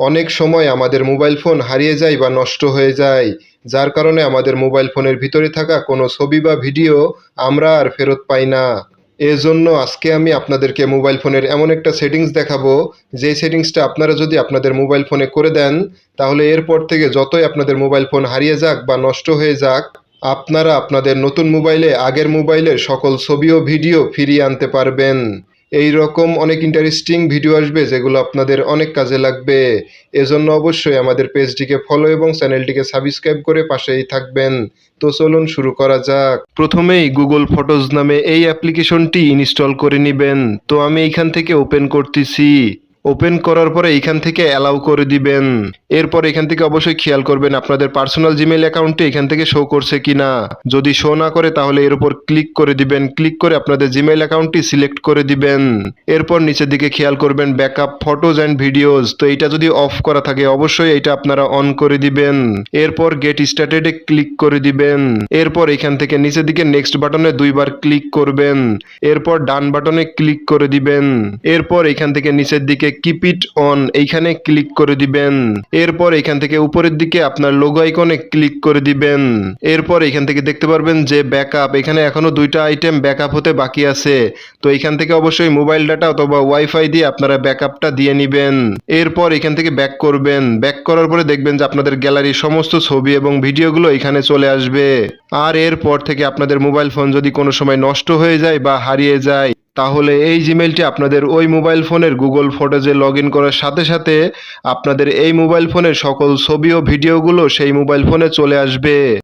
অনেক সময় আমাদের মোবাইল ফোন হারিয়ে যায় বা নষ্ট হয়ে যায়, যার কারণে আমাদের মোবাইল ফোনের ভিতরে থাকা কোনো ছবি বা ভিডিও আমরা আর ফেরত পাই না। এজন্য আজকে আমি আপনাদেরকে মোবাইল ফোনের এমন একটা সেটিংস দেখাবো, যে সেটিংসটা আপনারা যদি আপনাদের মোবাইল ফোনে করে দেন, তাহলে এরপর থেকে যতই আপনাদের মোবাইল ফোন হারিয়ে যাক বা নষ্ট হয়ে যাক, আপনারা আপনাদের নতুন মোবাইলে আগের মোবাইলের সকল ছবি ও ভিডিও ফিরিয়ে আনতে পারবেন। এই রকম অনেক ইন্টারেস্টিং ভিডিও আসবে যেগুলো আপনাদের অনেক কাজে লাগবে। এজন্য অবশ্যই আমাদের পেজটিকে ফলো এবং চ্যানেলটিকে সাবস্ক্রাইব করে পাশেই থাকবেন। তো চলুন শুরু করা যাক। প্রথমেই গুগল ফটোজ নামে এই অ্যাপ্লিকেশনটি ইনস্টল করে নেবেন। তো আমি এইখান থেকে ওপেন করতেছি। ওপেন করার পরে এখান থেকে অ্যালাউ করে দিবেন। এরপর এখান থেকে অবশ্যই খেয়াল করবেন আপনাদের পার্সোনাল জিমেইল অ্যাকাউন্টটি এখান থেকে শো করছে কিনা। যদি শো না করে, তাহলে এর উপর ক্লিক করে দিবেন। ক্লিক করে আপনাদের জিমেইল অ্যাকাউন্টটি সিলেক্ট করে দিবেন। এরপর নিচের দিকে খেয়াল করবেন ব্যাকআপ ফটোজ অ্যান্ড ভিডিওজ তো এটা যদি অফ করা থাকে, অবশ্যই এটা আপনারা অন করে দিবেন। এরপর গেট স্টার্টেডে ক্লিক করে দিবেন। এরপর এখান থেকে নিচের দিকে নেক্সট বাটনে দুইবার ক্লিক করবেন। এরপর ডান বাটনে ক্লিক করে দিবেন। এরপর এখান থেকে নিচের দিকে কিপ ইট অন এইখানে ক্লিক করে দিবেন। এরপর এখান থেকে উপরের দিকে আপনার লোগো আইকনে ক্লিক করে দিবেন। এরপর এখান থেকে দেখতে পারবেন যে ব্যাকআপ এখানে এখনও দুইটা আইটেম ব্যাকআপ হতে বাকি আছে। তো এখান থেকে অবশ্যই মোবাইল ডাটা অথবা ওয়াইফাই দিয়ে আপনারা ব্যাকআপটা দিয়ে নেবেন। এরপর এখান থেকে ব্যাক করবেন। ব্যাক করার পরে দেখবেন যে আপনাদের গ্যালারির সমস্ত ছবি এবং ভিডিওগুলো এখানে চলে আসবে। আর এরপর থেকে আপনাদের মোবাইল ফোন যদি কোনো সময় নষ্ট হয়ে যায় বা হারিয়ে যায় তাহলে এই জিমেলটি আপনাদের ওই মোবাইল ফোনের গুগল ফটোজে লগ ইন করার সাথে সাথে আপনাদের এই মোবাইল ফোনের সকল ছবি ও ভিডিওগুলো সেই মোবাইল ফোনে চলে আসবে।